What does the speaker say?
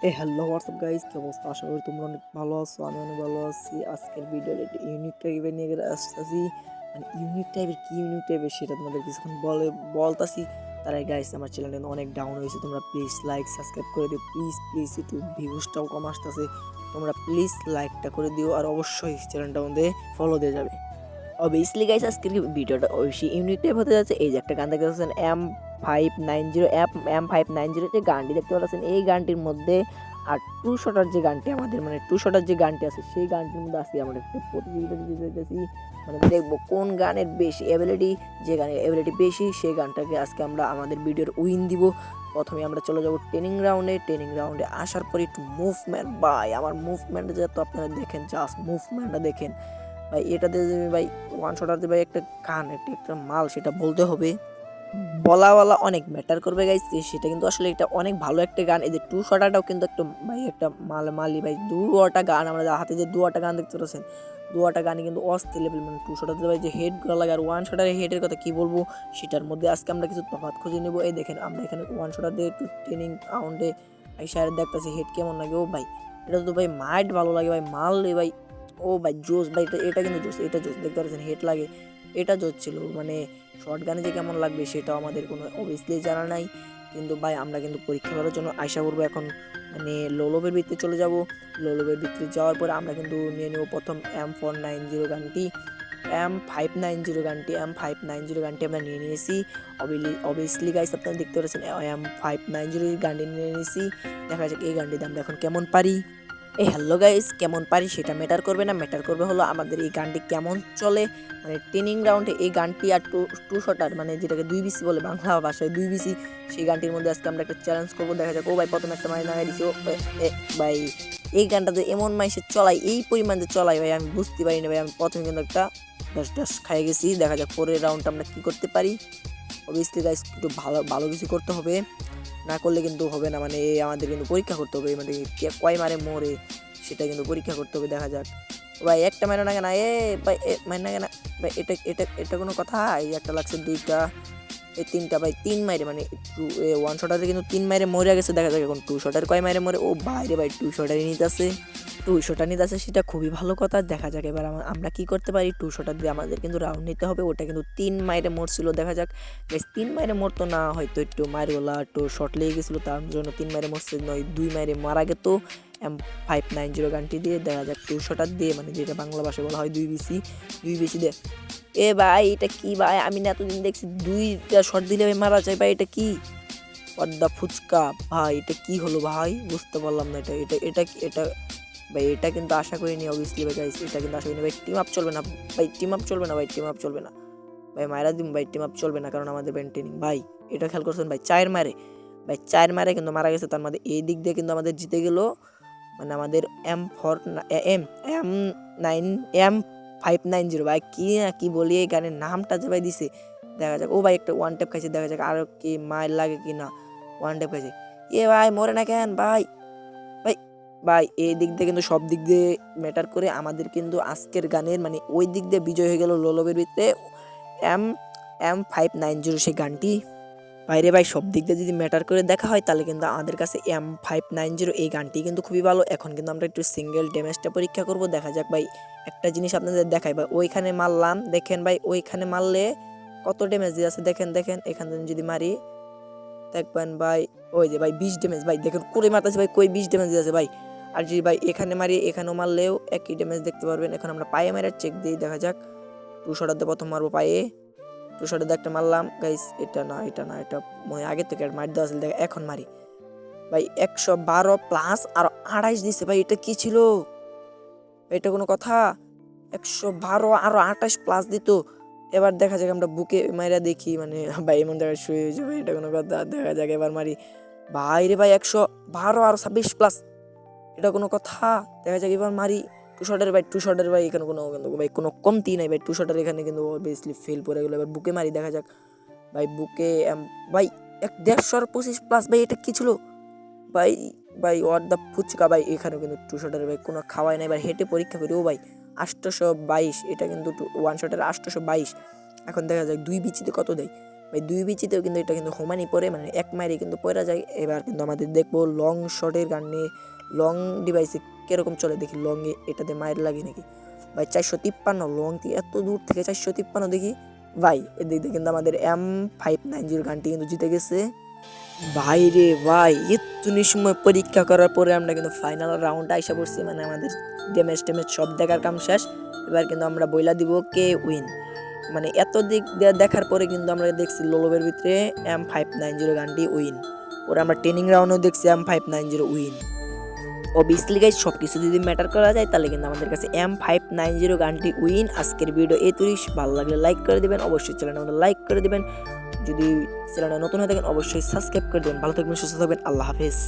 এ hello, WhatsApp guys? কি অবস্থা? আশা করি তোমরা অনেক ভালো আছো আমি অনেক ভালো আছি। আজকের ভিডিওতে একটা ইউনিক টাইপের নিয়ে আসতেছি। মানে ইউনিক টাইপের কি ইউনিক টাইপের সেটা তোমাদের কিছুক্ষণ বলে, বলতাছি। তারাই গাইস আমার চ্যানেলটা অনেক ডাউন হয়েছে, তোমরা প্লিজ লাইক সাবস্ক্রাইব করে দিও। প্লিজ প্লিজ একটু ভিউজটাও কম আসতেছে। তোমরা প্লিজ লাইকটা করে দিও আর অবশ্যই চ্যানেলটা মধ্যে ফলো দিয়ে যাবে। অবভিয়াসলি গাইস আজকের ভিডিওটা অবশ্যই ইউনিক টাইপ হতে যাচ্ছে। এই যে একটা গান দেখতে পাচ্ছেন M five nine zero app M five nine zero যে গানটি দেখতে পাচ্ছেন, এই গানটির মধ্যে আর টু শটার যে গানটি আমাদের মানে টু শটার যে গানটি আছে, সেই গানটির মধ্যে আজকে আমরা একটা প্রতিযোগিতা দিতে যেতেছি মানে দেখব কোন গানের বেশি অ্যাবিলিটি যে গানের অ্যাবিলিটি বেশি, সেই গানটাকে আজকে আমরা আমাদের ভিডিওর উইন দিব। প্রথমে আমরা চলে যাব ট্রেনিং রাউন্ডে ট্রেনিং রাউন্ডে আসার পরে একটু মুভমেন্ট বাই আমার মুভমেন্ট যে তো আপনারা দেখেন জাস্ট মুভমেন্টটা দেখেন। ভাই এটাতে ভাই ওয়ান শটারতে ভাই একটা গান, একটা একটা মাল, সেটা বলতে হবে। বলাওয়ালা অনেক ম্যাটার করবে গাইস সেটা কিন্তু আসলে এটা অনেক ভালো একটা গান। এই যে টু শটাটাও কিন্তু একটা, ভাই, একটা মাল মালি ভাই দুটা গান। আমরা হাতে যে দুটা গান দেখতে পাচ্ছেন দুটা গানই কিন্তু অস্থির লেভেল মানে টু শটাতে ভাই যে হেডগুলো লাগে আর ওয়ান শটারের হেডের কথা কি বলব, সেটার মধ্যে আজকে আমরা কিছু তফাৎ খুঁজে নেব। এই দেখেন, আমরা এখানে ওয়ান শটার দিয়ে একটু ট্রেনিং রাউন্ডে এই সাইডে দেখতেছি হেড কেমন লাগে। ও ভাই, এটা তো ভাই মাইট ভালো লাগে ভাই মাল রে ভাই, ও ভাই জোস ভাই, এটা এটা কিন্তু জোস এটা জোস দেখতে পাচ্ছেন হেড লাগে। এটা জোস ছিল মানে শর্ট গানে যে কেমন লাগবে সেটাও আমাদের কোনো অবভিয়াসলি জানা নাই। কিন্তু ভাই, আমরা কিন্তু পরীক্ষা করার জন্য আশা করব এখন মানে লোলবের ভিত্তিতে চলে যাব। লোলবের ভিত্তিতে যাওয়ার পরে আমরা কিন্তু নিয়ে নেব প্রথম এম ফোর নাইন জিরো গানটি। এম ফাইভ নাইন জিরো গানটি এম ফাইভ নাইন জিরো গানটি আমরা নিয়ে নিয়েছি। অবভিয়াসলি গাইস আপনারা দেখতে পাচ্ছেন এম ফাইভ নাইন জিরো গানটি নিয়ে নিয়েছি। দেখা যাক এই গানটিতে আমরা এখন কেমন পারি। এই হ্যালো গাইস, কেমন পারি সেটা ম্যাটার করবে না। ম্যাটার করবে হলো আমাদের এই গানটি কেমন চলে। মানে ট্রেনিং রাউন্ডে এই গানটি আর টু টু শটার মানে যেটাকে দুই বিসি বলে বাংলা ভাষায় দুই বিসি, সেই গানটির মধ্যে আজকে আমরা একটা চ্যালেঞ্জ করব। দেখা যাক, ও ভাই প্রথমে একটা মাই লাগাই দিছি, ও ভাই, এই গানটাতে এমন মাইসে চলাই, এই পরিমাণ যে চলাই ভাই, আমি বুঝতে পারি না ভাই, আমি প্রথমে কিন্তু একটা ডাস ডাস খাই গেছি। দেখা যাক পরের রাউন্ডটা আমরা কী করতে পারি। অবভিয়াসলি গাইস একটু ভালো ভালো কিছু করতে হবে। না করলে কিন্তু হবে না মানে আমাদের কিন্তু পরীক্ষা করতে হবে মানে কয় মারে মরে সেটা কিন্তু পরীক্ষা করতে হবে, দেখা যাক। ভাই, একটা মাইনা না কেনা, এ ভাই মারে না কেনা, ভাই, এটা এটা এটা কোনো কথা? এই একটা লাগছে দুইটা, এই তিনটা, ভাই, তিন মাইরে মানে টু ওয়ান শটারে কিন্তু তিন মাইরে মরে গেছে, দেখা যাক এখন টু শটার কয় মাইরে মরে, ও বাইরে ভাই টু শটারই নিতে আছে টু শটার নিতে আছে, সেটা খুবই ভালো কথা। দেখা যাক এবার আমরা কি করতে পারি? টু শটার দিয়ে আমাদের কিন্তু রাউন্ড নিতে হবে। ওটা কিন্তু তিন মাইরে মরছিল দেখা যাক। তিন মাইরে মরতো না, হয়তো একটু মারগুলা একটু শর্ট লেগে গেছিল, তার জন্য তিন মাইরে মরছে নয়, দুই মাইরে মারা গেত। এম ফাইভ নাইন জিরো গানটি দিয়ে দেখা যাক টু শটার দিয়ে মানে যেটা বাংলা ভাষায় বলা হয় দুই বিসি দুই বিসি দিয়ে। এ ভাই, এটা কি ভাই? আমি না এতদিন দেখছি দুইটা শর্ট দিলে ভাই মারা যায় ভাই, এটা কি? পদ্মা ফুচকা, ভাই, এটা কি হলো ভাই? বুঝতে পারলাম না এটা এটা এটা এটা ভাই এটা কিন্তু আশা করিনি অবভিয়াসলি ভাই guys, এটা কিন্তু আশা করিনি। ভাই টিম আপ চলবে না ভাই টিম আপ চলবে না ভাই টিম আপ চলবে না। ভাই মায়েরা দিন ভাই টিম আপ চলবে না কারণ আমাদের মেনটেনিং ভাই এটা খেয়াল করছেন ভাই চায়ের মারে ভাই চায়ের মারে কিন্তু মারা গেছে তার মধ্যে এই দিক দিয়ে কিন্তু আমাদের জিতে গেল মানে আমাদের M four M M nine M five nine zero ভাই কি না কি বলি এই গানের নামটা যে ভাই দিছে দেখা যাক। ও ভাই একটা ওয়ান টেপ খাইছে দেখা যাক আরও কি মায়ের লাগে কি না ওয়ান টেপ খাইছে। এ ভাই মরে না কেন ভাই? ভাই এই দিক দিয়ে কিন্তু সব দিক দিয়ে ম্যাটার করে আমাদের কিন্তু আজকের গানের মানে ওই দিক দিয়ে বিজয় হয়ে গেল লোলবের ভিতরে M M five nine zero সেই গানটি। বাইরে ভাই সব দিক দিয়ে যদি ম্যাটার করে দেখা হয় তাহলে কিন্তু আমাদের কাছে এম ফাইভ নাইন জিরো এই গানটি কিন্তু খুবই ভালো। এখন কিন্তু আমরা একটু সিঙ্গেল ড্যামেজটা পরীক্ষা করব, দেখা যাক ভাই একটা জিনিস আপনাদের দেখাই ভাই। ওইখানে মারলাম, দেখেন ভাই ওইখানে মারলে কত ড্যামেজ দিয়ে আছে? দেখেন দেখেন, এখান যদি মারি, দেখবেন ভাই ওই যে ভাই বিশ ড্যামেজ ভাই দেখেন করে মারতেছে ভাই, কই বিশ ড্যামেজ দিয়ে আছে ভাই? আর যদি ভাই এখানে মারি এখানেও মারলেও একই ড্যামেজ দেখতে পারবেন। এখন আমরা পায়ে মারার চেক দিই, দেখা যাক। টু শটার প্রথম মারবো পায়ে। টু শটার একটা মারলাম। গাইস এটা না এটা না, এটা মনে আগে থেকে মার দেওয়া দেখ এখন মারি। ভাই, একশো বারো প্লাস আর আড়াইশ দিছে। ভাই, এটা কি ছিল? এটা কোনো কথা? একশো বারো আরও আঠাশ প্লাস দিত। এবার দেখা যাক আমরা বুকে মাইরা দেখি। মানে ভাই, এমন জায়গায় শুয়ে যাবে এটা কোনো কথা। দেখা যাক, এবার মারি। ভাই রে ভাই, একশো বারো আর ছাব্বিশ প্লাস এটা কোনো কথা। দেখা যাক, এবার মারি। টু শটের বাই টু শটের ভাই এখানে কোনো কিন্তু ভাই, কোনো কমতি নাই ভাই। টু শটের এখানে কিন্তু বেসলি ফেল পড়ে গেলো। এবার বুকে মারি, দেখা যাক। ভাই, বুকে ভাই, এক দেড়শো আর পঁচিশ প্লাস ভাই, এটা কি ছিল? ভাই ভাই ওয়ার দ্য ফুচকা, ভাই এখানেও কিন্তু টু শটের ভাই, কোনো খাওয়াই নাই। এবার হেঁটে পরীক্ষা করি, ও ভাই আটশোশো বাইশ এটা কিন্তু ওয়ান শটের আটশোশো বাইশ এখন দেখা যাক, দুই বিচিতে কত দেয়? ভাই দুই বিচিতেও কিন্তু এটা কিন্তু হোমানি পরে মানে এক মাইরে কিন্তু পড়া যায়। এবার কিন্তু আমাদের দেখব লং শটের গান নিয়ে লং ডিভাইসে কীরকম চলে, দেখি লংয়ে এটাতে মায়ের লাগে নাকি। ভাই, চারশো তিপ্পান্ন লং থেকে এত দূর থেকে চারশো তিপ্পান্ন দেখি। ভাই, এদিক দিয়ে কিন্তু আমাদের এম ফাইভ নাইন জিরো গানটি কিন্তু জিতে গেছে। ভাই রে ভাই এতনি সময় পরীক্ষা করার পরে আমরা কিন্তু ফাইনাল রাউন্ড আইসা পড়ছি মানে আমাদের ড্যামেজ ট্যামেজ সব দেখার কাম শেষ। এবার কিন্তু আমরা বইলা দিব কে উইন মানে এত দিক দেখার পরে কিন্তু আমরা দেখছি লোলবের ভিতরে এম ফাইভ নাইন জিরো গানটি উইন। ওরা আমরা ট্রেনিং রাউন্ডও দেখছি M five nine zero win. Obviously guys সব কিছু যদি ম্যাটার করা যায়, তাহলে কিন্তু আমাদের কাছে এম ফাইভ নাইন জিরো গানটি উইন। আজকের ভিডিও এই তুরিশ ভালো লাগলে লাইক করে দেবেন, অবশ্যই চ্যানেলটা আমাদের লাইক করে দেবেন। যদি চ্যানেলটা নতুন হয়ে থাকেন, অবশ্যই সাবস্ক্রাইব করে দেবেন। ভালো থাকবেন, সুস্থ থাকবেন। আল্লাহ হাফেজ।